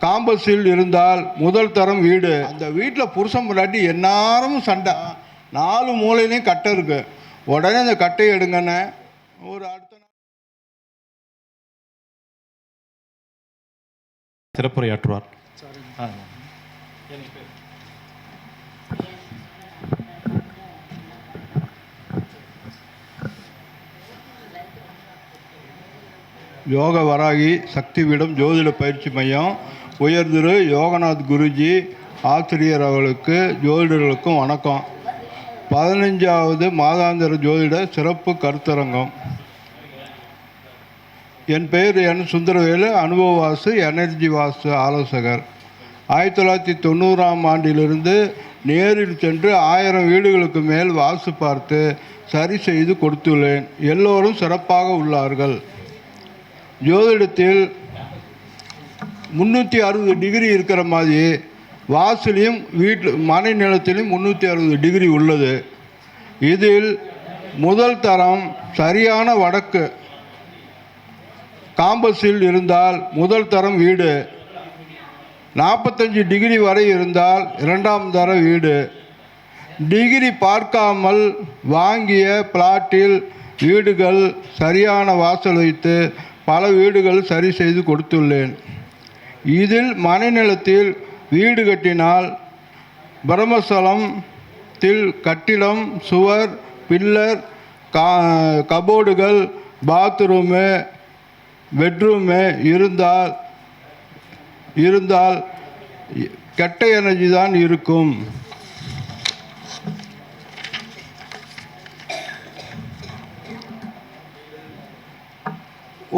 காம்பஸில் இருந்தால் முதல் தரம் வீடு. அந்த வீட்டில் புருஷன் முன்னாடி எந்நேரமும் சண்டை. நாலு மூலையிலையும் கட்டை இருக்கு. உடனே அந்த கட்டையை எடுங்கண்ணே. ஒரு அடுத்த சிறப்புரையாற்றுவார். யோக வராகி சக்திவிடம் ஜோதிட பயிற்சி மையம். உயர்திரு யோகநாத் குருஜி ஆசிரியர் அவர்களுக்கு ஜோதிடர்களுக்கும் வணக்கம். பதினஞ்சாவது மாதாந்திர ஜோதிட சிறப்பு கருத்தரங்கம். என் பெயர் என் சுந்தரவேலு அனுபவ வாசு எனர்ஜி வாசு ஆலோசகர். ஆயிரத்தி தொள்ளாயிரத்தி தொண்ணூறாம் ஆண்டிலிருந்து நேரில் சென்று ஆயிரம் வீடுகளுக்கு மேல் வாசு பார்த்து சரி செய்து கொடுத்துள்ளேன். எல்லோரும் சிறப்பாக உள்ளார்கள். ஜோதிடத்தில் முந்நூற்றி அறுபது டிகிரி இருக்கிற மாதிரி வாசலையும் வீட்டு மனை நிலத்திலையும் முந்நூற்றி அறுபது டிகிரி உள்ளது. இதில் முதல் தரம் சரியான வடக்கு. காம்பஸில் இருந்தால் முதல் தரம் வீடு. நாற்பத்தஞ்சு டிகிரி வரை இருந்தால் இரண்டாம் தர வீடு. டிகிரி பார்க்காமல் வாங்கிய பிளாட்டில் வீடுகள் சரியான வாசல் வைத்து பல வீடுகள் சரி செய்து கொடுத்துள்ளேன். இதில் மனைநிலத்தில் வீடு கட்டினால் பிரம்மஸ்தலத்தில் கட்டிடம் சுவர் பில்லர் கா கபோர்டுகள் பாத்ரூமு பெட்ரூமு இருந்தால் இருந்தால் கெட்ட எனர்ஜி தான் இருக்கும்.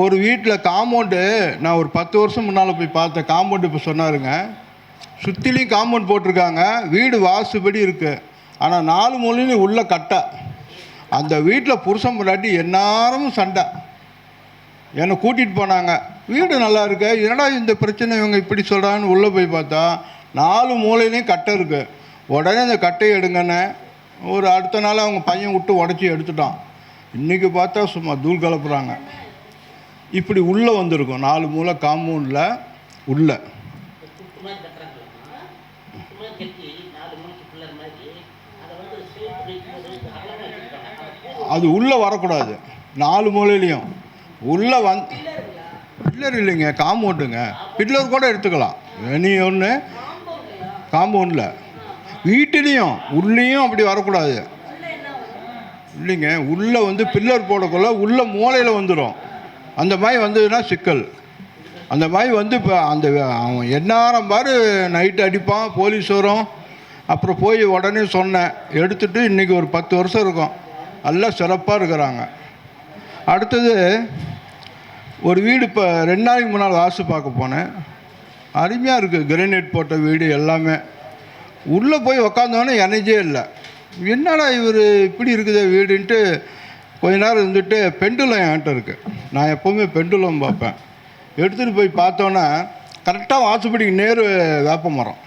ஒரு வீட்டில் காம்பவுண்டு நான் ஒரு பத்து வருஷம் முன்னால் போய் பார்த்தேன் காம்பவுண்டு இப்போ சொன்னாருங்க. சுற்றிலையும் காம்பவுண்ட் போட்டிருக்காங்க. வீடு வாசுபடி இருக்குது ஆனால் நாலு மூலையிலையும் உள்ள கட்டை. அந்த வீட்டில் புருஷன் முன்னாடி எந்நேரமும் சண்டை. என்னை கூட்டிகிட்டு போனாங்க. வீடு நல்லா இருக்கு. என்னடா இந்த பிரச்சனை இவங்க இப்படி சொல்கிறான்னு உள்ளே போய் பார்த்தா நாலு மூலையிலையும் கட்டை இருக்குது உடனே அந்த கட்டையை எடுங்கன்னு ஒரு அடுத்த நாள் அவங்க பையன் விட்டு உடச்சி எடுத்துட்டான். இன்றைக்கி பார்த்தா சும்மா தூள் கலப்புறாங்க. இப்படி உள்ளே வந்திருக்கும். நாலு மூலை காம்பவுண்டில் உள்ள. அது உள்ளே வரக்கூடாது. நாலு மூலையிலையும். உள்ளே வந் பில்லர் இல்லைங்க காம்பவுண்டுங்க பில்லர் கூட எடுத்துக்கலாம். இனி ஒன்று காம்பவுண்டில் வீட்டிலையும் உள்ளேயும் அப்படி வரக்கூடாது. இல்லைங்க உள்ளே வந்து பில்லர் போடக்குள்ள உள்ள மூலையில் வந்துடும் அந்த மாதிரி வந்ததுன்னா சிக்கல். அந்த மாதிரி வந்து இப்போ அந்த அவன் எந்நேரம் பாரு நைட்டு அடிப்பான் போலீஸ் வரும். அப்புறம் போய் உடனே சொன்னேன். எடுத்துகிட்டு இன்றைக்கி ஒரு பத்து வருஷம் இருக்கும். நல்லா சிறப்பாக இருக்கிறாங்க. அடுத்தது ஒரு வீடு இப்போ ரெண்டு நாளைக்கு முன்னால் வாசு பார்க்க போனேன். அருமையாக இருக்குது கிரானைட் போட்ட வீடு எல்லாமே. உள்ளே போய் உக்காந்தோன்னே எனர்ஜியே இல்லை. என்னடா இவர் இப்படி இருக்குது வீடுன்ட்டு கொஞ்ச நேரம் இருந்துட்டு பெண்டுலம் என்கிட்ட இருக்குது நான் எப்போவுமே பெண்டுலம் பார்ப்பேன். எடுத்துகிட்டு போய் பார்த்தோன்னே கரெக்டாக வாசப்படிக்கு நேர் வேப்ப மரம்.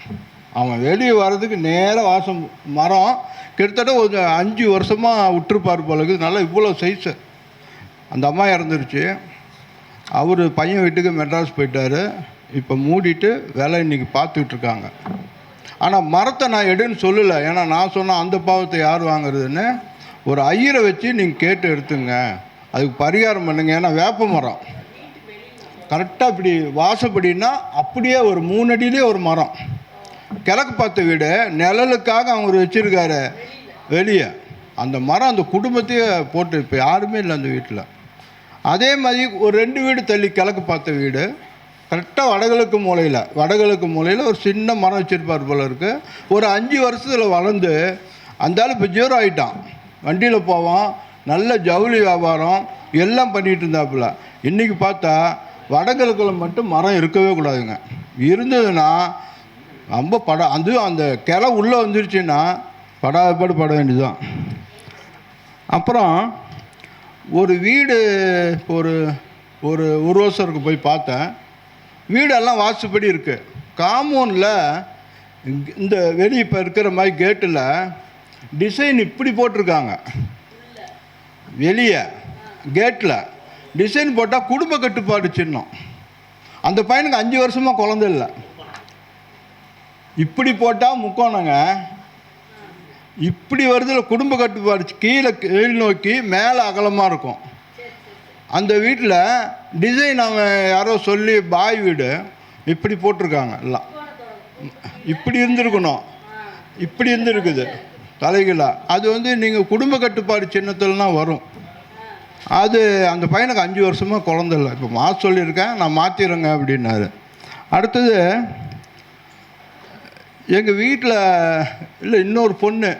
அவன் வெளியே வர்றதுக்கு நேராக வாசம் மரம். கிட்டத்தட்ட ஒரு அஞ்சு வருஷமாக விட்டுருப்பார் போல இருக்குது. நல்லா இவ்வளோ சைஸு அந்த அம்மா இறந்துருச்சு. அவர் பையன் வீட்டுக்கு மெட்ராஸ் போயிட்டார். இப்போ மூடிட்டு வேலை இன்னைக்கு பார்த்துக்கிட்டு இருக்காங்க. ஆனால் மரத்தை நான் எடுன்னு சொல்லலை. ஏன்னா நான் சொன்ன அந்த பாவத்தை யார் வாங்குறதுன்னு ஒரு ஐயரை வச்சு நீங்கள் கேட்டு எடுத்துங்க. அதுக்கு பரிகாரம் பண்ணுங்க. ஏன்னா வேப்ப மரம். கரெக்டாக இப்படி வாசப்படின்னா அப்படியே ஒரு மூணு அடியிலே ஒரு மரம். கிழக்கு பார்த்த வீடு நிழலுக்காக அவர் வச்சுருக்காரு வெளியே. அந்த மரம் அந்த குடும்பத்தையே போட்டு இப்போ யாருமே இல்லை அந்த வீட்டில். அதே மாதிரி ஒரு ரெண்டு வீடு தள்ளி கிழக்கு பார்த்த வீடு. கரெக்டாக வடகிழக்கு மூலையில் வடகிழக்கு மூலையில் ஒரு சின்ன மரம் வச்சுருப்பார் போல இருக்குது ஒரு அஞ்சு வருஷத்தில் வளர்ந்து அந்த ஆள் இப்போ ஜீரோ ஆகிட்டான் வண்டியில் போவோம். நல்ல ஜவுளி வியாபாரம். எல்லாம் பண்ணிகிட்டு இருந்தாப்புல. இன்றைக்கி பார்த்தா வடகிழக்கில் மட்டும் மரம் இருக்கவே கூடாதுங்க. இருந்ததுன்னா ரொம்ப படம் அதுவும் அந்த கிளை உள்ளே வந்துருச்சுன்னா படாதப்பாடு பட வேண்டியதுதான். அப்புறம் ஒரு வீடு ஒரு ஒரு ஒரு வருஷருக்கு போய் பார்த்தேன். வீடெல்லாம் வாசுப்படி இருக்குது காம்பவுண்டில் இந்த வெளியே இப்போ இருக்கிற மாதிரி கேட்டில் டிசைன் இப்படி போட்டிருக்காங்க. வெளியே கேட்டில் டிசைன் போட்டால் குடும்ப கட்டுப்பாடு சின்னம். அந்த பையனுக்கு அஞ்சு வருஷமாக குழந்த இல்லை. இப்படி போட்டால் முக்கோணங்க. இப்படி வருதில் குடும்ப கட்டுப்பாடு கீழே கீழ் நோக்கி மேலே அகலமாக இருக்கும். அந்த வீட்டில் டிசைன் அவன் யாரோ சொல்லி பாய் வீடு இப்படி போட்டிருக்காங்க எல்லாம். இப்படி இருந்திருக்கணும். இப்படி இருந்திருக்குது. தலைகீழா அது வந்து நீங்கள் குடும்ப கட்டுப்பாடு சின்னத்துலலாம் வரும். அது அந்த பையனுக்கு அஞ்சு வருஷமாக குழந்த இல்லை. இப்போ மாற்ற சொல்லியிருக்கேன் நான் மாற்றிடுறேங்க அப்படின்னாரு. அடுத்தது எங்கள் வீட்டில் இல்லை இன்னொரு பொண்ணு.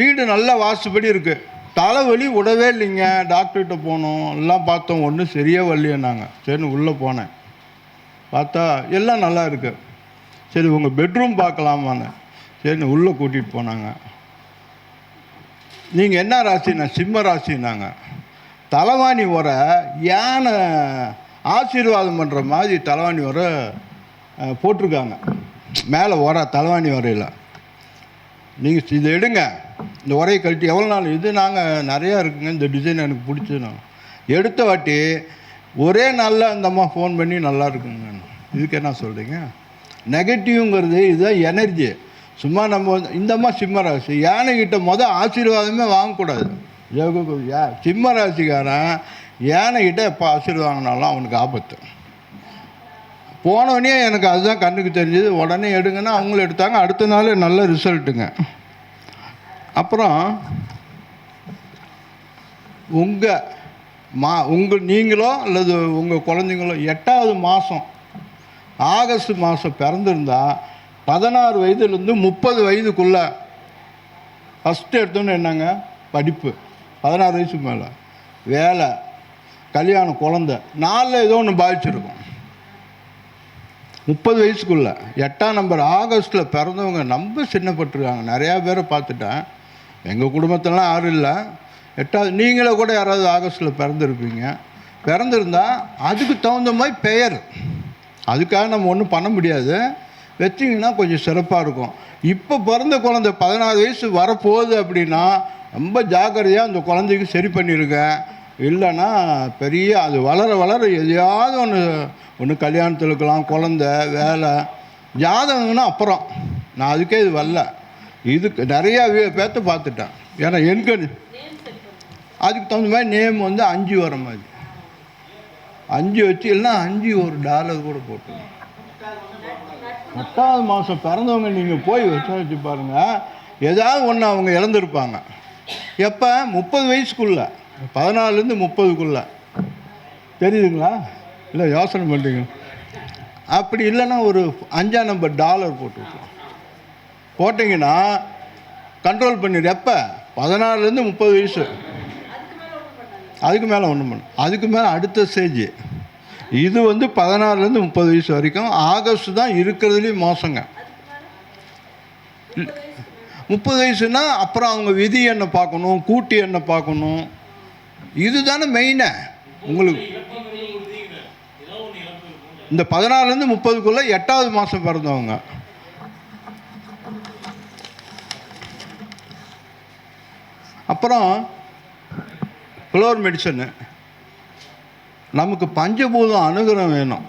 வீடு நல்ல வாசுபடி இருக்குது தலைவலி விடவே இல்லைங்க. டாக்டர்கிட்ட போனோம். எல்லாம் பார்த்தோம். ஒன்றும் சரியாக வரலையேன்னாங்க சரின்னு உள்ளே போனேன். பார்த்தா எல்லாம் நல்லா இருக்குது சரி உங்கள் பெட்ரூம் பார்க்கலாமான்னு. சரின்னு உள்ளே கூட்டிகிட்டு போனாங்க. நீங்கள் என்ன ராசினா சிம்ம ராசினாங்க தலைவாணி உரை யானை ஆசீர்வாதம் பண்ணுற மாதிரி தலைவாணி உரை போட்டிருக்காங்க. மேலே உர தலைவாணி உரையில். நீங்கள் இதை எடுங்க. இந்த உரையை கழட்டி எவ்வளோ நாள்? இது நாங்கள் நிறையா இருக்குங்க. இந்த டிசைன் எனக்கு பிடிச்சது எடுத்த வாட்டி ஒரே நாளில் அந்த அம்மா ஃபோன் பண்ணி நல்லா இருக்குங்க. இதுக்கு என்ன சொல்கிறீங்க நெகட்டிவ்ங்கிறது இதுதான் எனர்ஜி சும்மா நம்ம வந்து இந்த சிம்ம ராசி யானைகிட்ட மொதல் ஆசீர்வாதமே வாங்கக்கூடாது. யோக யா சிம்ம ராசிக்காரன் யானைகிட்ட எப்போ ஆசீர்வாதம் வாங்கினாலும் அவனுக்கு ஆபத்து. போனவனே எனக்கு அதுதான் கண்ணுக்கு தெரிஞ்சது. உடனே எடுங்கன்னா அவங்களும் எடுத்தாங்க. அடுத்த நாள் நல்ல ரிசல்ட்டுங்க. அப்புறம் உங்கள் மா உங்கள் நீங்களோ அல்லது உங்கள் குழந்தைங்களோ எட்டாவது மாதம் ஆகஸ்ட் மாதம் பிறந்திருந்தால் பதினாறு வயதுலேருந்து முப்பது வயதுக்குள்ளே ஃபஸ்ட்டு எடுத்தோன்னு என்னங்க? படிப்பு. பதினாறு வயசுக்கு மேலே. வேலை. கல்யாணம் குழந்த. நாளில் ஏதோ ஒன்று பாதிச்சிருக்கும். முப்பது வயசுக்குள்ள. எட்டாம் நம்பர் ஆகஸ்ட்டில் பிறந்தவங்க ரொம்ப சின்னப்பட்டிருக்காங்க. நிறையா பேரை பார்த்துட்டேன். எங்கள் குடும்பத்திலலாம் யாரும் இல்லை. எட்டாவது நீங்களே கூட யாராவது ஆகஸ்ட்டில் பிறந்திருப்பீங்க. பிறந்திருந்தால் அதுக்கு தகுந்த மாதிரி பெயர். அதுக்காக நம்ம ஒன்றும் பண்ண முடியாது. வச்சிங்கன்னா கொஞ்சம் சிறப்பாக இருக்கும். இப்போ பிறந்த குழந்தை பதினாறு வயசு வரப்போகுது அப்படின்னா ரொம்ப ஜாக்கிரதையாக அந்த குழந்தைக்கு சரி பண்ணியிருங்க இல்லைன்னா பெரிய அது வளர வளர எதையாவது ஒன்று ஒன்று கல்யாணத்தில் இருக்கலாம் குழந்த வேலை ஜாதகம்னா அப்புறம். நான் அதுக்கே இது வரல. இதுக்கு நிறையா பேர்த்த பார்த்துட்டேன். ஏன்னா எனக்கு அதுக்கு தகுந்த மாதிரி நேம் வந்து அஞ்சு வர மாதிரி. அஞ்சு வச்சு இல்லைன்னா அஞ்சு ஒரு டாலர் கூட போட்டு எட்டாவது மாதம் பிறந்தவங்க நீங்கள் போய் விசாரிச்சு பாருங்கள் ஏதாவது ஒன்று அவங்க இழந்திருப்பாங்க. எப்போ? முப்பது வயசுக்குள்ளே. பதினாலுலேருந்து முப்பதுக்குள்ளே. தெரியுதுங்களா? இல்லை யோசனை பண்ணுறீங்க அப்படி இல்லைன்னா ஒரு அஞ்சாம் நம்பர் டாலர் போட்டுருக்கோம் போட்டிங்கன்னா கண்ட்ரோல் பண்ணிடு. எப்போ? பதினாறுலேருந்து முப்பது வயசு. அதுக்கு மேலே ஒன்றும் பண்ணு அதுக்கு மேலே அடுத்த ஸ்டேஜ் இது வந்து பதினாறுலேருந்து முப்பது வயசு வரைக்கும் ஆகஸ்ட் தான் இருக்கிறதுலேயும் மோசங்க. முப்பது வயசுனா அப்புறம் அவங்க விதி என்ன பார்க்கணும் கூட்டி என்ன பார்க்கணும் இதுதானே மெயினே உங்களுக்கு இந்த பதினாறுலேருந்து முப்பதுக்குள்ளே எட்டாவது மாதம் பிறந்தவங்க. அப்புறம் ஃப்ளோர் மெடிசனு நமக்கு பஞ்சபூதம் அனுகிரகம் வேணும்.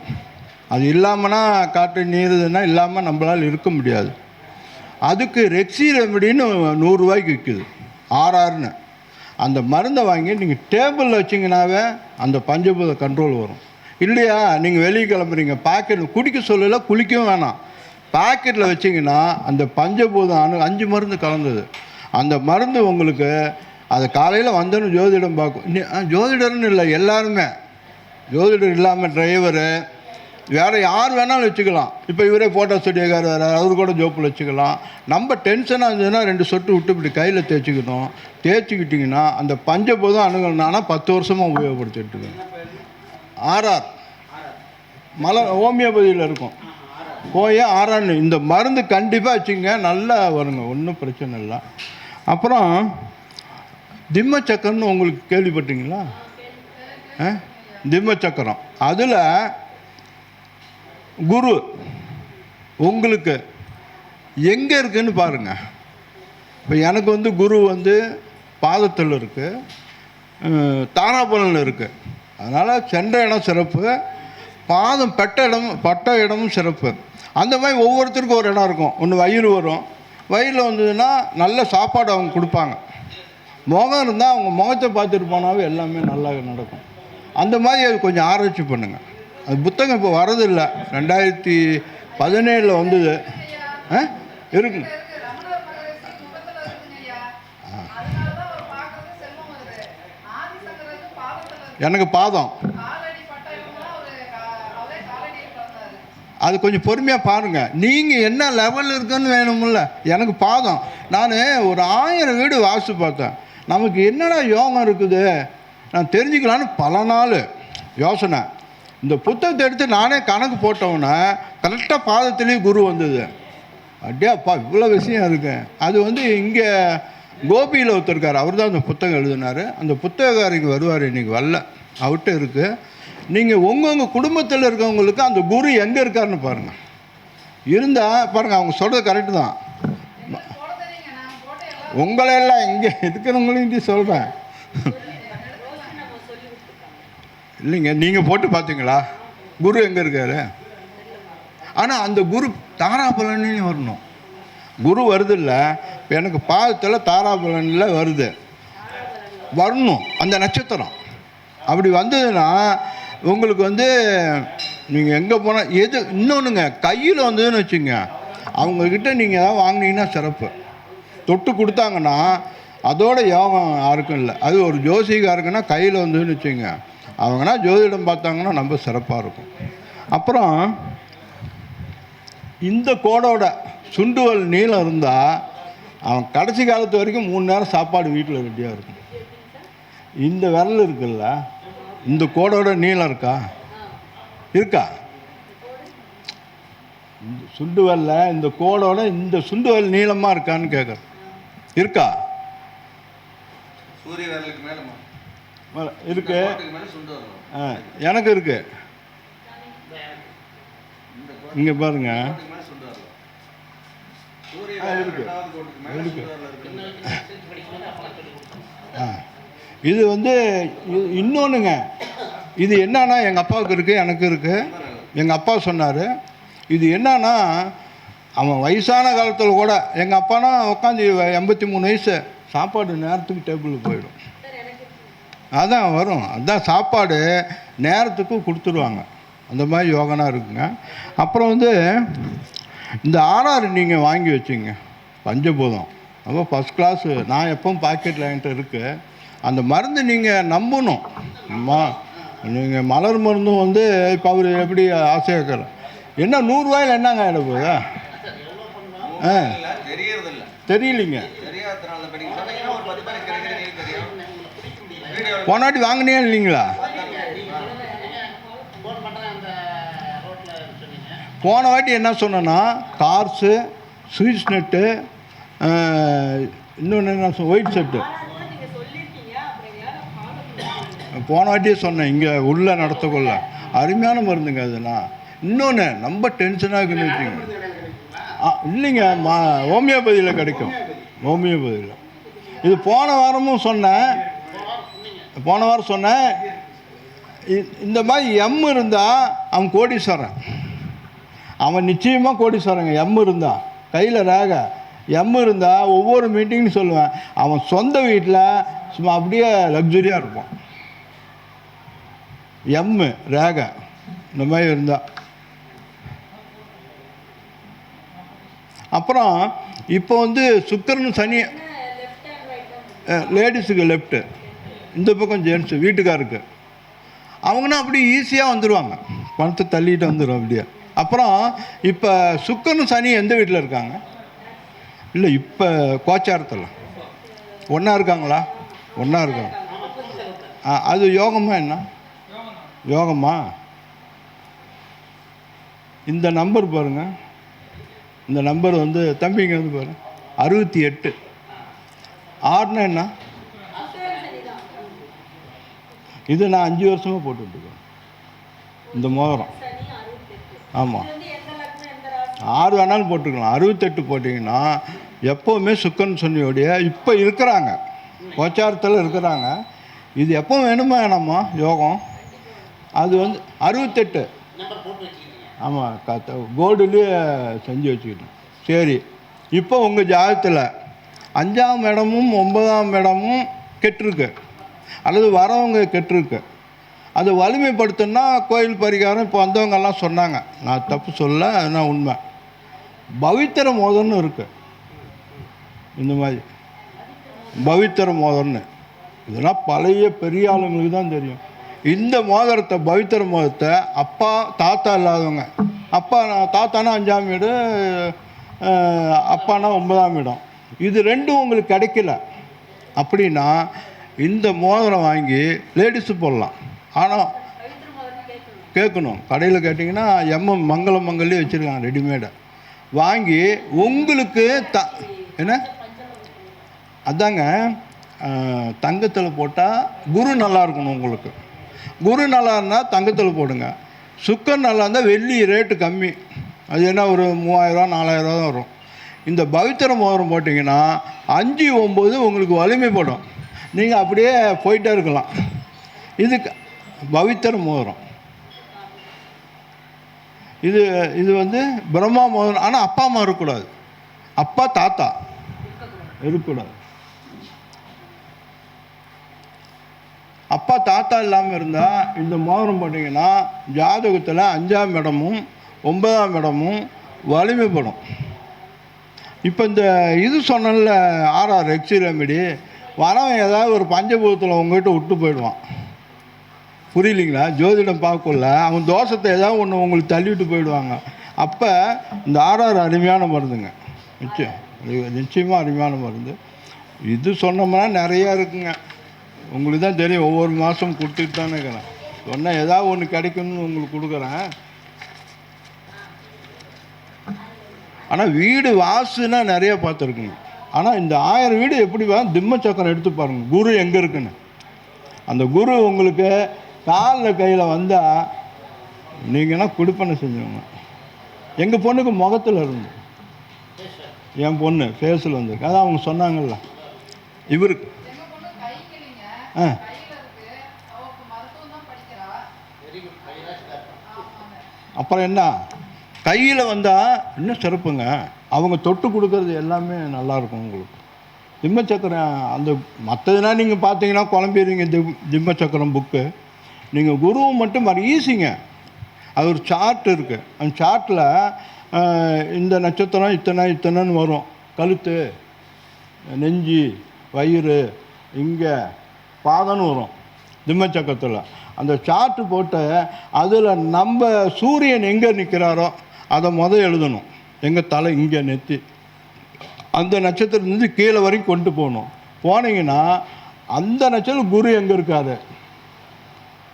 அது இல்லாமனா காற்று நீருதுன்னா இல்லாமல் நம்மளால் இருக்க முடியாது. அதுக்கு ரெக்ஸி ரெமடின்னு நூறுரூவாய்க்கு விற்குது ஆர்ஆர்னு அந்த மருந்தை வாங்கி நீங்கள் டேபிளில் வச்சிங்கனாவே அந்த பஞ்சபூத கண்ட்ரோல் வரும். இல்லையா? நீங்கள் வெளியே கிளம்புறீங்க. பாக்கெட் குடிக்க சொல்லல குளிக்கவும் வேணாம். பாக்கெட்டில் வச்சிங்கன்னா அந்த பஞ்சபூதம் அணு அஞ்சு மருந்து கலந்தது. அந்த மருந்து உங்களுக்கு அதை காலையில் வந்தோன்னு ஜோதிடம் பார்க்கும். ஜோதிடர்னு இல்லை எல்லாருமே. ஜோதிடர் இல்லாமல் டிரைவரு வேறு யார் வேணாலும் வச்சுக்கலாம். இப்போ இவரே ஃபோட்டோ ஸ்டுடியோக்கார் வேறு அவர் கூட ஜோப்பில் வச்சுக்கலாம். நம்ம டென்ஷனாக இருந்ததுன்னா ரெண்டு சொட்டு விட்டு இப்படி கையில் தேய்ச்சிக்கணும் தேய்ச்சிக்கிட்டிங்கன்னா அந்த பஞ்சபூதம் அணுகணும்னா பத்து வருஷமாக உபயோகப்படுத்திட்டு இருக்கேன். ஆர்ஆர் மலை ஹோமியோபதியில் இருக்கும். போய் ஆர்ஆர்னு இந்த மருந்து கண்டிப்பாக வச்சுங்க நல்லா வருங்க ஒன்றும் பிரச்சனை இல்லை. அப்புறம் திம்ம சக்கரம்னு உங்களுக்கு கேள்விப்பட்டீங்களா ஆ? திம்ம சக்கரம் அதில் குரு உங்களுக்கு எங்கே இருக்குன்னு பாருங்கள் இப்போ எனக்கு வந்து குரு வந்து பாதத்தில் இருக்குது அஹ், தாராபுரம் இருக்குது அதனால் சென்ற இடம் சிறப்பு. பாதம் பெட்ட இடம் பட்ட இடமும் சிறப்பு. அந்த மாதிரி ஒவ்வொருத்தருக்கும் ஒரு இடம் இருக்கும். ஒன்று வயிறு வரும். வயிறில் வந்ததுன்னா நல்ல சாப்பாடு அவங்க கொடுப்பாங்க. முகம் இருந்தால் அவங்க முகத்தை பார்த்துட்டு போனாவே எல்லாமே நல்லா நடக்கும். அந்த மாதிரி அது கொஞ்சம் ஆராய்ச்சி பண்ணுங்கள் அது புத்தகம் இப்போ வரதில்லை ரெண்டாயிரத்தி பதினேழில் வந்தது. ஆ? இருக்கு. எனக்கு பாதம். அது கொஞ்சம் பொறுமையாக பாருங்கள் நீங்கள் என்ன லெவலில் இருக்குன்னு வேணும்ல. எனக்கு பாதம். நான் ஒரு ஆயிரம் வீடு வாசித்து பார்த்தேன். நமக்கு என்னடா யோகம் இருக்குது? நான் தெரிஞ்சுக்கலான்னு பல நாள் யோசனை. இந்த புத்தகத்தை எடுத்து நானே கணக்கு போட்டவுடனே கரெக்டாக பாதத்துலேயும் குரு வந்தது. அப்படியே அப்பா இவ்வளோ விஷயம் இருக்கு. அது வந்து இங்கே கோபியில் ஒருத்தருக்கார் அவர் தான் அந்த புத்தகம் எழுதினார். அந்த புத்தகக்காரர் இங்கே வருவார் இன்றைக்கி வரல. அவர்கிட்ட இருக்குது நீங்கள் உங்கள் குடும்பத்தில் இருக்கவங்களுக்கு அந்த குரு எங்கே இருக்காருன்னு பாருங்கள் இருந்தால் பாருங்கள் அவங்க சொல்கிறது கரெக்டு தான். உங்களை எல்லாம். இங்கே இருக்கிறவங்களையும் சொல்கிறேன் இல்லைங்க நீங்கள் போட்டு பார்த்தீங்களா? குரு எங்கே இருக்காரு? ஆனால் அந்த குரு தாராபலன்னு வரணும். குரு வருது இல்லை இப்போ எனக்கு பாதத்தில் தாராபலனில் வருது. வரணும் அந்த நட்சத்திரம். அப்படி வந்ததுன்னா உங்களுக்கு வந்து நீங்கள் எங்கே போனால் எது இன்னொன்றுங்க கையில் வந்ததுன்னு வச்சுங்க அவங்கக்கிட்ட நீங்கள் ஏதாவது வாங்கினீங்கன்னா சிறப்பு. தொட்டு கொடுத்தாங்கன்னா அதோட யோகம் யாருக்கும் இல்லை. அது ஒரு ஜோசிகாருக்குன்னா கையில் வந்ததுன்னு வச்சுங்க. அவங்கன்னா ஜோதிடம் பார்த்தாங்கன்னா ரொம்ப சிறப்பாக இருக்கும். அப்புறம் இந்த கோடோட சுண்டுவல் நீளம் இருந்தால் அவன் கடைசி காலத்து வரைக்கும் மூணு நேரம் சாப்பாடு வீட்டில் ரெடியாக இருக்கும். இந்த விரல் இருக்குல்ல இந்த கோடோட நீளம் இருக்கா? இருக்கா? இந்த சுண்டுவல்ல இந்த கோடோட இந்த சுண்டுவல் நீளமாக இருக்கான்னு கேட்குறேன் இருக்கா? சூரிய விரலுக்கு மேலே இருக்கு. எனக்கு இருக்கு. இங்கே பாருங்க. இருக்கு. ஆ இது வந்து இன்னொன்றுங்க இது என்னன்னா எங்கள் அப்பாவுக்கு இருக்குது எனக்கு இருக்குது எங்கள் அப்பா சொன்னார். இது என்னன்னா அவன் வயசான காலத்தில் கூட எங்கள் அப்பானா உட்காந்து எண்பத்தி மூணு வயசு. சாப்பாடு நேரத்துக்கு டேபிளுக்கு போயிடும். அதான் வரும். அதான் சாப்பாடு நேரத்துக்கு கொடுத்துருவாங்க. அந்த மாதிரி யோகனா இருக்குங்க. அப்புறம் வந்து இந்த ஆர்ஆர் நீங்கள் வாங்கி வச்சுங்க. பஞ்சபூதம். ரொம்ப ஃபஸ்ட் கிளாஸு நான் எப்பவும் பாக்கெட்டில் என்கிட்ட இருக்குது அந்த மருந்து நீங்கள் நம்பணும். அம்மா நீங்கள் மலர் மருந்தும் வந்து இப்போ அவர் எப்படி ஆசையாக்கல என்ன நூறுரூவாயில் என்னங்க ஆகிட போகுதா? ஆ. தெரியலிங்க தெரியாதனால இப்ப நீங்க சொன்னீங்கன்னா ஒரு பத்து பேருக்கு கிடைக்கிறது தெரியும் வீடியோவில் போனாட்டி வாங்கினே இல்லைங்களா? போன வாட்டி என்ன சொன்னேன்னா கார்ஸு ஸ்வீட்ஸ் நெட்டு இன்னொன்று என்ன சொன்ன ஒயிட் செட்டு போன வாட்டியே சொன்னேன் இங்கே உள்ளே நடத்தக்குள்ள. அருமையான மருந்துங்க அதெல்லாம். இன்னொன்று ரொம்ப டென்ஷனாக இருக்குன்னு வச்சுங்க இல்லைங்க மா ஹோமியோபதியில் கிடைக்கும். ஹோமியோபதியில். இது போன வாரமும் சொன்னேன் போன வாரம் சொன்னேன் இந்த மாதிரி எம் இருந்தால் அவன் கோடீஸ்வரன். அவன் நிச்சயமாக கோடீஸ்வரங்க எம் இருந்தா. கையில் ரேக. எம் இருந்தால் ஒவ்வொரு மீட்டிங்னு சொல்லுவேன். அவன் சொந்த வீட்டில் சும்மா அப்படியே லக்ஸுரியாக இருப்பான். எம்மு ரேக. இந்த மாதிரி இருந்தா. அப்புறம் இப்போ வந்து சுக்கரன் சனி லேடிஸுக்கு லெஃப்ட்டு இந்த பக்கம் ஜென்ஸு வீட்டுக்காருக்கு. அவங்கன்னா அப்படி ஈஸியாக வந்துடுவாங்க பணத்தை தள்ளிட்டு வந்துடும் அப்படியே. அப்புறம் இப்போ சுக்கனும் சனி எந்த வீட்டில் இருக்காங்க? இல்லை இப்போ கோச்சாரத்தில். ஒன்றா இருக்காங்களா? ஒன்றா இருக்காங்க. ஆ அது யோகமா என்ன? யோகமா? இந்த நம்பர் பாருங்கள் இந்த நம்பர் வந்து தம்பிங்க வந்து பாருங்கள் அறுபத்தி எட்டு. ஆறுனா என்ன? இது நான் அஞ்சு வருஷமாக போட்டுட்ருக்கேன். இந்த மோதிரம். ஆமாம் ஆறு வேணாலும் போட்டுக்கலாம். அறுபத்தெட்டு போட்டிங்கன்னா எப்போவுமே சுக்கன் சொன்னியோடைய இப்போ இருக்கிறாங்க. கோச்சாரத்தில் இருக்கிறாங்க. இது எப்போ வேணுமா வேணாமா யோகம். அது வந்து அறுபத்தெட்டு. ஆமாம் கத்த கோல்டுலேயே செஞ்சு வச்சுக்கிட்டோம். சரி. இப்போ உங்கள் ஜாதகத்தில் அஞ்சாம் இடமும் ஒன்பதாம் இடமும் கெட்டிருக்கு. அல்லது வரவங்க கெட்டிருக்கு. அது வலிமைப்படுத்தணும்னா கோயில் பரிகாரம் இப்போ வந்தவங்கெல்லாம் சொன்னாங்க. நான் தப்பு சொல்ல அதுதான் உண்மை. பவித்திர மோதம்னு இருக்கு. இந்த மாதிரி. பவித்திர மோதம்னு இதெல்லாம் பழைய பெரிய ஆளுங்களுக்கு தான் தெரியும். இந்த மோதிரத்தை பவித்திர மோதத்தை அப்பா தாத்தா இல்லாதவங்க. அப்பா தாத்தானா அஞ்சாம் வீடு அப்பானா ஒன்பதாம் இடம் இது ரெண்டும் உங்களுக்கு கிடைக்கல. அப்படின்னா இந்த மோதிரம் வாங்கி லேடிஸு போடலாம். ஆனால் கேட்கணும். கடையில் கேட்டிங்கன்னா எம்எம் மங்களம் மங்கல்லே வச்சுருக்காங்க ரெடிமேடை. வாங்கி உங்களுக்கு த என்ன? அதாங்க தங்கத்தில் போட்டால் குரு நல்லா இருக்கணும் உங்களுக்கு. குரு நல்லா இருந்தால் தங்கத்தில் போடுங்க. சுக்கர் நல்லா இருந்தால் வெள்ளி ரேட்டு கம்மி. அது என்ன ஒரு மூவாயிரரூவா நாலாயிரரூவா தான் வரும். இந்த பவித்திர மோதிரம் போட்டிங்கன்னா அஞ்சு ஒம்பது உங்களுக்கு வலிமைப்படும். நீங்கள் அப்படியே போயிட்டே இருக்கலாம். இதுக்கு பவித்திர மோதிரம். இது இது வந்து பிரம்மா மோதிரம். ஆனால் அப்பா அம்மா இருக்கக்கூடாது. அப்பா தாத்தா இருக்கக்கூடாது. அப்பா தாத்தா இல்லாமல் இருந்தால் இந்த மோதிரம் போட்டிங்கன்னா ஜாதகத்தில் அஞ்சாம் இடமும் ஒன்பதாம் இடமும் வலிமைப்படும். இப்போ இந்த இது சொன்னல ஆர்ஆர் எக்ஸி ரெமெடி வரவன் ஏதாவது ஒரு பஞ்சபூதத்தில் உங்ககிட்ட விட்டு போயிடுவான். புரியலிங்களா? ஜோதிடம் பார்க்கல அவன் தோஷத்தை ஏதாவது ஒன்று உங்களுக்கு தள்ளிவிட்டு போயிடுவாங்க. அப்போ இந்த ஆறாறு அருமையான மருந்துங்க. நிச்சயம். நிச்சயமாக அருமையான மருந்து. இது சொன்னோம்னா நிறையா இருக்குங்க. உங்களுக்கு தான் தெரியும். ஒவ்வொரு மாதம் கொடுத்துட்டு தானே இருக்கிறேன். சொன்னால் ஏதாவது ஒன்று கிடைக்கும்னு உங்களுக்கு கொடுக்குறேன். ஆனால் வீடு வாசுனா நிறையா பார்த்துருக்குங்க ஆனால் இந்த ஆயிரம் வீடு எப்படி வா திம்ம சக்கரம் எடுத்து பாருங்கள் குரு எங்கே இருக்குன்னு? அந்த குரு உங்களுக்கு காலில் கையில் வந்தால் நீங்கன்னா குடுப்பனை செஞ்சவங்க. எங்கள் பொண்ணுக்கு முகத்தில் இருந்து. என் பொண்ணு ஃபேஸில் வந்திருக்கு. அதான் அவங்க சொன்னாங்கல்ல. இவருக்கு. ஆ. அப்புறம் என்ன? கையில் வந்தால் இன்னும் சிறப்புங்க அவங்க தொட்டு கொடுக்கறது எல்லாமே நல்லாயிருக்கும் உங்களுக்கு. திம்ம சக்கரம் அந்த மற்றதுனா நீங்கள் பார்த்தீங்கன்னா குழம்பிடுவீங்க. திம் திம்ம சக்கரம் புக்கு நீங்கள் குருவை மட்டும் வர ஈஸிங்க அது ஒரு சார்ட் இருக்குது அந்த சார்ட்டில் இந்த நட்சத்திரம் இத்தனை இத்தனைன்னு வரும். கழுத்து நெஞ்சு வயிறு இங்கே பாதம்னு வரும். திம்மச்சக்கத்தில் அந்த சார்ட்டு போட்டு அதில் நம்ம சூரியன் எங்கே நிற்கிறாரோ அதை முத எழுதணும். எங்கள் தலை இங்கே நெத்தி. அந்த நட்சத்திரத்துலேருந்து கீழே வரைக்கும் கொண்டு போகணும். போனீங்கன்னா அந்த நட்சத்திரம் குரு எங்கே இருக்காது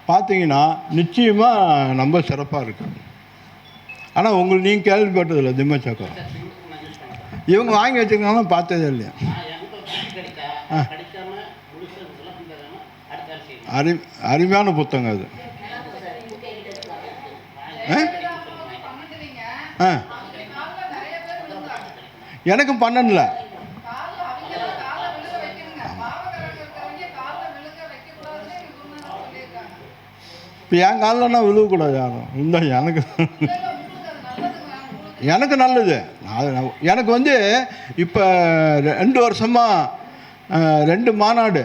பார்த்தீங்கன்னா நிச்சயமாக நம்ம சிறப்பாக இருக்கும் ஆனால் உங்களுக்கு நீங்கள் கேள்விப்பட்டதில்லை திம்மச்சக்கரம் சக்கரம். இவங்க வாங்கி வச்சுருக்காங்க பார்த்ததே இல்லையா? நான் அரு அருமையான புத்தகம் அது. ஆ. எனக்கும் பன்னெண்டில். இப்போ என் காலில் நான் விழுவக்கூடாது யாரும். இல்லை எனக்கு. எனக்கு நல்லது. நான் எனக்கு வந்து இப்போ ரெண்டு வருஷமாக ரெண்டு மாநாடு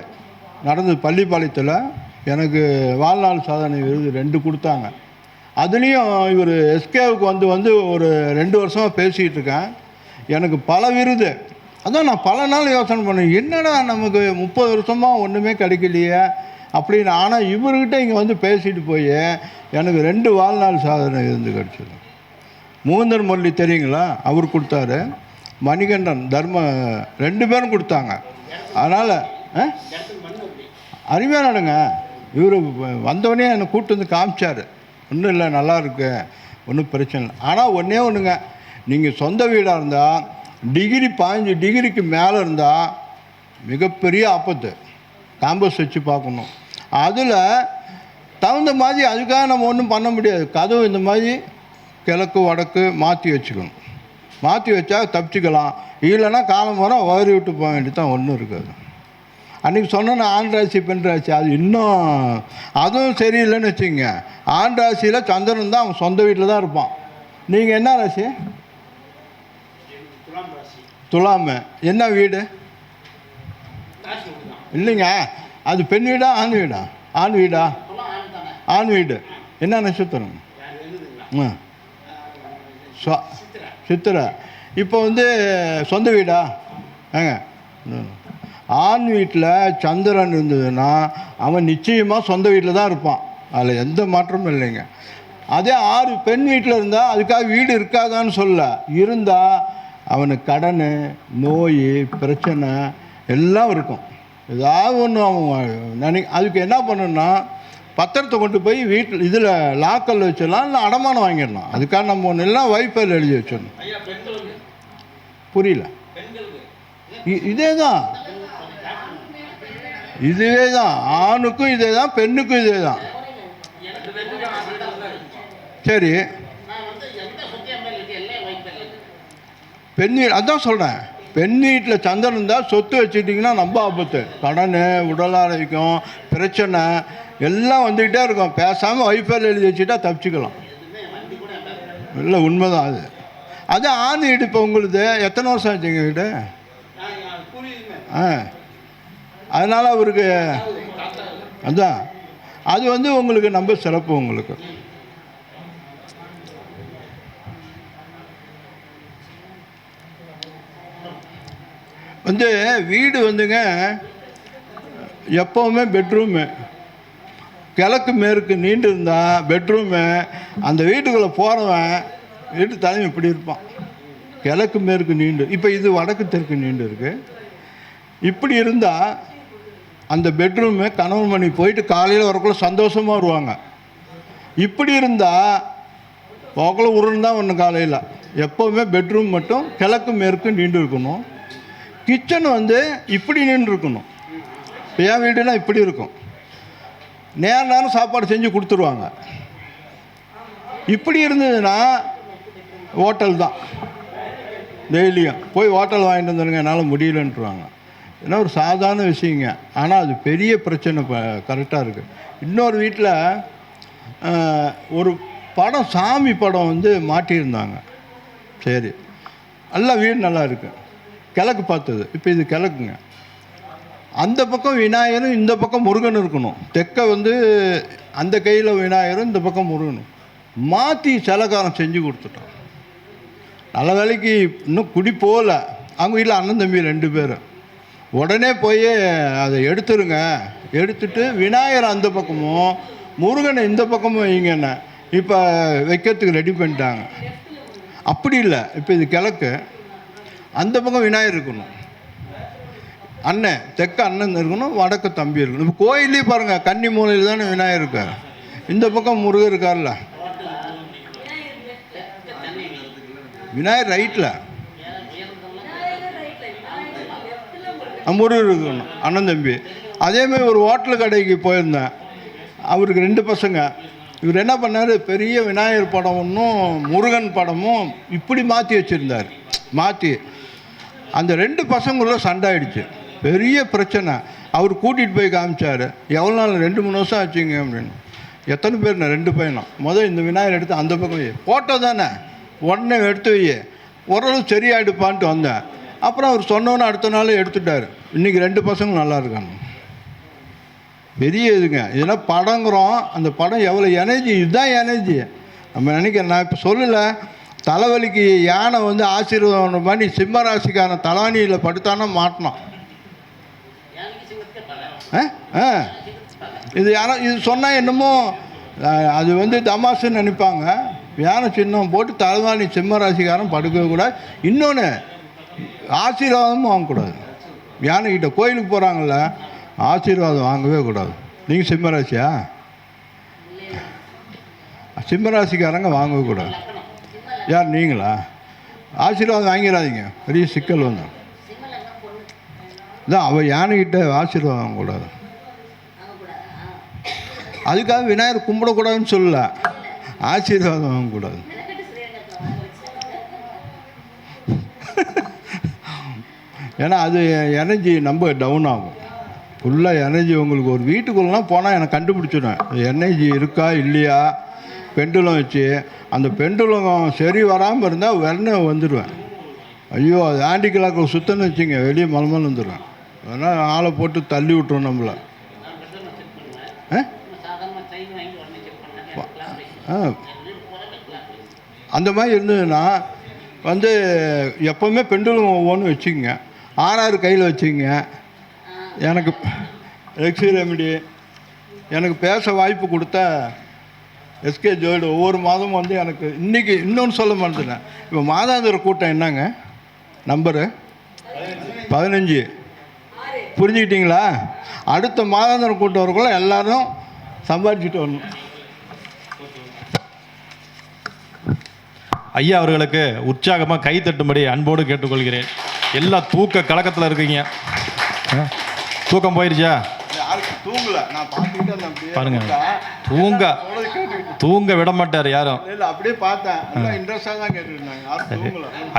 நடந்தது பள்ளிப்பாளையத்தில் எனக்கு வாழ்நாள் சாதனை விருது ரெண்டு கொடுத்தாங்க. அதுலேயும் இவர் எஸ்கேவுக்கு வந்து வந்து ஒரு ரெண்டு வருஷமாக பேசிகிட்டு இருக்கேன். எனக்கு பல விருது. அதான் நான் பல நாள் யோசனை பண்ணேன். என்னடா நமக்கு முப்பது வருஷமாக ஒன்றுமே கிடைக்கலையே அப்படின்னு. ஆனால் இவர்கிட்ட இங்கே வந்து பேசிட்டு போய் எனக்கு ரெண்டு வாழ்நாள் சாதனை இருந்து கிடச்சிது. மூந்தர் முரளி தெரியுங்களா? அவர் கொடுத்தாரு. மணிகண்டன் தர்ம ரெண்டு பேரும் கொடுத்தாங்க. அதனால் இடத்துக்கு அருமையாக நடுங்க இவர் வந்தவொடனே என்னை கூப்பிட்டு வந்து காமிச்சார். ஒன்றும் இல்லை நல்லா இருக்கு. ஒன்றும் பிரச்சனை இல்லை. ஆனால் ஒன்றே ஒன்றுங்க நீங்கள் சொந்த வீடாக இருந்தால் டிகிரி பாஞ்சு டிகிரிக்கு மேலே இருந்தால் மிகப்பெரிய ஆபத்து. கேம்பஸ் வச்சு பார்க்கணும். அதில் தகுந்த மாதிரி அதுக்காக நம்ம ஒன்றும் பண்ண முடியாது. கதவு இந்த மாதிரி கிழக்கு வடக்கு மாற்றி வச்சுக்கணும். மாற்றி வச்சா தப்பிச்சுக்கலாம். இல்லைன்னா காலம் வர வயறு விட்டு போக வேண்டியது தான் ஒன்றும் இருக்காது. அன்றைக்கி சொன்னேன் ஆண் ராசி பெண் ராசி அது இன்னும் அதுவும் சரியில்லைன்னு வச்சுங்க ஆண் ராசியில் சந்திரன் தான் அவன் சொந்த வீட்டில் தான் இருப்பான். நீங்கள் என்ன ராசி? துலாம என்ன வீடு? இல்லைங்க. அது பெண் வீடா ஆண் வீடா? ஆண் வீடா? ஆண் வீடு. என்ன நட்சத்திரம்? யார் சித்திரை. இப்போ வந்து சொந்த வீடா? ஏங்க. ஆண் வீட்டில் சந்திரன் இருந்ததுன்னா அவன் நிச்சயமாக சொந்த வீட்டில் தான் இருப்பான். அதில் எந்த மாற்றமும் இல்லைங்க. அதே ஆறு பெண் வீட்டில் இருந்தால் அதுக்காக வீடு இருக்காதான்னு சொல்ல. இருந்தால் அவனுக்கு கடன் நோய் பிரச்சனை எல்லாம் இருக்கும். ஏதாவது ஒன்று அவன் நினை அதுக்கு என்ன பண்ணணும்னா பத்திரத்தை கொண்டு போய் வீட்டில் இதில் லாக்கல் வச்சிடலாம் இல்லை அடமானம் வாங்கிடலாம். அதுக்காக நம்ம ஒன்று எல்லாம் வைஃபைல் எழுதி வச்சிடணும். புரியல. இதே தான் இதுவே தான் ஆணுக்கும் இதே தான் பெண்ணுக்கும் இதே தான் சரி. பெண் அதான் சொல்கிறேன் பெண் வீட்டில் சந்திரன் இருந்தால் சொத்து வச்சுட்டிங்கன்னா ரொம்ப ஆபத்து. கடன் உடல் ஆரோக்கியம் பிரச்சனை எல்லாம் வந்துக்கிட்டே இருக்கும். பேசாமல் வைஃபைல் எழுதி வச்சுட்டா தப்பிச்சுக்கலாம். இல்லை உண்மைதான் அது. அது ஆண் வீடு இப்போ உங்களுது. எத்தனை வருஷம் ஆச்சுங்க வீடு ஆ. அதனால் அவருக்கு அதுதான் அது வந்து உங்களுக்கு ரொம்ப சிறப்பு உங்களுக்கு. வந்து வீடு வந்துங்க எப்போவுமே பெட்ரூமு கிழக்கு மேற்கு நீண்டு இருந்தால் பெட்ரூமு அந்த வீட்டுக்குள்ளே போகிறவன் வீட்டு தலைமை இப்படி இருப்பான். கிழக்கு மேற்கு நீண்டு. இப்போ இது வடக்கு தெற்கு நீண்டு இருக்குது இப்படி இருந்தால் அந்த பெட்ரூமு கணவன் மணி போயிட்டு காலையில் வரக்குள்ள சந்தோஷமாக வருவாங்க. இப்படி இருந்தால் போக்குள்ள உருண்டு தான் ஒன்று காலையில். எப்போவுமே பெட்ரூம் மட்டும் கிழக்கு மேற்கு நீண்டு இருக்கணும். கிச்சன் வந்து இப்படி நின்று இருக்கணும். இப்போ என் வீடுனா இப்படி இருக்கும். நேர நேரம் சாப்பாடு செஞ்சு கொடுத்துருவாங்க. இப்படி இருந்ததுன்னா ஹோட்டல் தான். டெய்லியும். போய் ஹோட்டல் வாங்கிட்டு வந்துடுங்க என்னால் முடியலன்ட்டுருவாங்க ஏன்னா ஒரு சாதாரண விஷயங்க. ஆனால் அது பெரிய பிரச்சனை இப்போ கரெக்டாக இருக்குது இன்னொரு வீட்டில் ஒரு படம் சாமி படம் வந்து மாட்டியிருந்தாங்க. சரி. நல்லா வீடு நல்லா இருக்கு. கிழக்கு பார்த்தது. இப்போ இது கிழக்குங்க. அந்த பக்கம் விநாயகரும் இந்த பக்கம் முருகன் இருக்கணும். தெற்க வந்து அந்த கையில் விநாயகரும் இந்த பக்கம் முருகனும். மாற்றி சிலகாரம் செஞ்சு கொடுத்துட்டோம். நல்ல வேலைக்கு இன்னும் குடி போகல. அவங்க வீட்டில் அண்ணன் தம்பி ரெண்டு பேரும் உடனே போய் அதை எடுத்துருங்க. எடுத்துட்டு விநாயகர் அந்த பக்கமும் முருகனை இந்த பக்கமும் வைங்கண்ணே இப்போ வைக்கிறதுக்கு ரெடி பண்ணிட்டாங்க. அப்படி இல்லை. இப்போ இது கிழக்கு. அந்த பக்கம் விநாயகர் இருக்கணும். அண்ணன் தெற்க அண்ணன் இருக்கணும் வடக்கு தம்பி இருக்கணும். இப்போ கோயிலே பாருங்கள் கன்னி மூலையில் தானே விநாயகர் இருக்கார். இந்த பக்கம் முருகர் இருக்கார்ல. விநாயகர் ரைட்டில் முருகர் இருக்கணும் அண்ணன் தம்பி. அதேமாதிரி ஒரு ஹோட்டல் கடைக்கு போயிருந்தேன். அவருக்கு ரெண்டு பசங்க. இவர் என்ன பண்ணார்? பெரிய விநாயகர் படம் ஒன்றும் முருகன் படமும் இப்படி மாற்றி வச்சுருந்தார். மாற்றி அந்த ரெண்டு பசங்களும் சண்டை ஆயிடுச்சு. பெரிய பிரச்சனை. அவர் கூட்டிகிட்டு போய் காமிச்சார். எவ்வளோ நாள்? ரெண்டு மூணு வருஷம் ஆச்சுங்க அப்படின்னு. எத்தனை பேர்ண்ணே ரெண்டு பையனும். முதல் இந்த விநாயகர் எடுத்து அந்த பக்கம் ஃபோட்டோ தானே? உடனே எடுத்து வை ஓரளவு சரியாயிடுப்பான்ட்டு வந்தேன். அப்புறம் அவர் சொன்னோன்னு அடுத்த நாள் எடுத்துட்டார். இன்றைக்கி ரெண்டு பசங்களும் நல்லா இருக்காங்க. பெரிய இதுங்க. இதெல்லாம் படங்கிறோம். அந்த படம் எவ்வளோ எனர்ஜி இதுதான் எனர்ஜி நம்ம நினைக்கிறேன் நான் இப்போ சொல்லலை. தலைவலிக்கு யானை வந்து ஆசீர்வாதம் பண்ணி சிம்ம ராசிக்கான தலைவாணியில் படுத்தானா மாட்டினான் ஆ? ஆ. இது யாரோ இது சொன்னால் என்னமோ அது வந்து தமாசுன்னு நினைப்பாங்க. யானை சின்னம் போட்டு தலைவாணி சிம்ம ராசிக்காரன் இன்னொன்று ஆசீர்வாதமும் வாங்கக்கூடாது. யானைக்கிட்ட கோயிலுக்கு போகிறாங்கல்ல ஆசீர்வாதம் வாங்கவே கூடாது. நீங்கள் சிம்மராசியா சிம்மராசிக்காரங்க வாங்கவே கூடாது. யார் நீங்களா? ஆசீர்வாதம் வாங்கிடாதீங்க. பெரிய சிக்கல் வந்து. இதான் அவள் யானைக்கிட்ட ஆசீர்வாதம் வாங்கக்கூடாது. அதுக்காக விநாயகர் கும்பிடக்கூடாதுன்னு சொல்லல. ஆசீர்வாதம் வாங்கக்கூடாது. ஏன்னா அது எனர்ஜி நம்ம டவுன் ஆகும். ஃபுல்லாக எனர்ஜி உங்களுக்கு ஒரு வீட்டுக்குள்ளலாம் போனால் எனக்கு கண்டுபிடிச்சிடும். எனர்ஜி இருக்கா இல்லையா? பெண்டுலம் வச்சு அந்த பெண்டுலம் சரி வராமல் இருந்தால் உடனே வந்துடுவேன் ஐயோ அது ஆண்டி கிளாக்கில் சுத்தன்னு வச்சுங்க வெளியே மலமல் வந்துடுவேன் அதனால் ஆளை போட்டு தள்ளி விட்டுரும் நம்மளை. ஆ? ஆ. அந்த மாதிரி இருந்ததுன்னா வந்து எப்போவுமே பெண்டுலம் ஒவ்வொன்று வச்சுக்கோங்க. ஆறாறு கையில் வச்சுங்க எனக்கு எக்ஸி ரெமிடி எனக்கு பேச வாய்ப்பு கொடுத்த எஸ்கே ஜோய்டு ஒவ்வொரு மாதமும் வந்து எனக்கு இன்றைக்கி இன்னொன்று சொல்ல மாட்டேன் இப்போ மாதாந்திர கூட்டம் என்னங்க? நம்பரு பதினஞ்சு. புரிஞ்சுக்கிட்டீங்களா? அடுத்த மாதாந்திர கூட்டம் வரக்குள்ள எல்லோரும் சம்பாதிச்சுட்டு வரணும். ஐயா அவர்களுக்கு உற்சாகமாக கை தட்டும்படி அன்போடு கேட்டுக்கொள்கிறேன். எல்லாம் தூக்க கலக்கத்தில் இருக்கீங்க? தூக்கம் அப்படியே. பாருங்க. தூங்க தூங்க விட மாட்டார் யாரும்.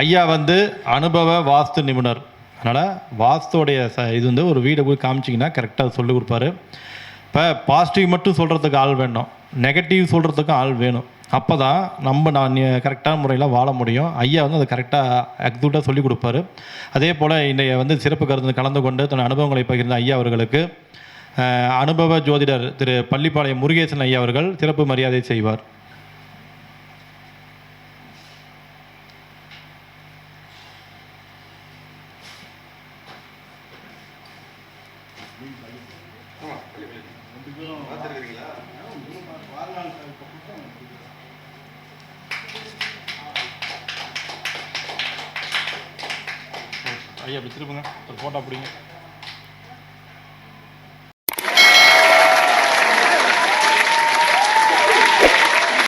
ஐயா வந்து அனுபவ வாஸ்து நிபுணர். அதனால் வாஸ்துடைய ச இது வந்து ஒரு வீடை போய் காமிச்சிங்கன்னா கரெக்டாக சொல்லி கொடுப்பாரு. இப்போ பாசிட்டிவ் மட்டும் சொல்கிறதுக்கு ஆள் வேணும். நெகட்டிவ் சொல்கிறதுக்கும் ஆள் வேணும். அப்போ தான் நம்ம நான் கரெக்டான முறையில் வாழ முடியும். ஐயா வந்து அதை கரெக்டாக அக்யூட்டாக சொல்லி கொடுப்பாரு. அதே போல் இன்றைய வந்து சிறப்பு கருத்து கலந்து கொண்டு தன் அனுபவங்களை பகிர்ந்த ஐயா அவர்களுக்கு அனுபவ ஜோதிடர் திரு பள்ளிப்பாளையம் முருகேசன் ஐயா அவர்கள் சிறப்பு மரியாதை செய்வார்.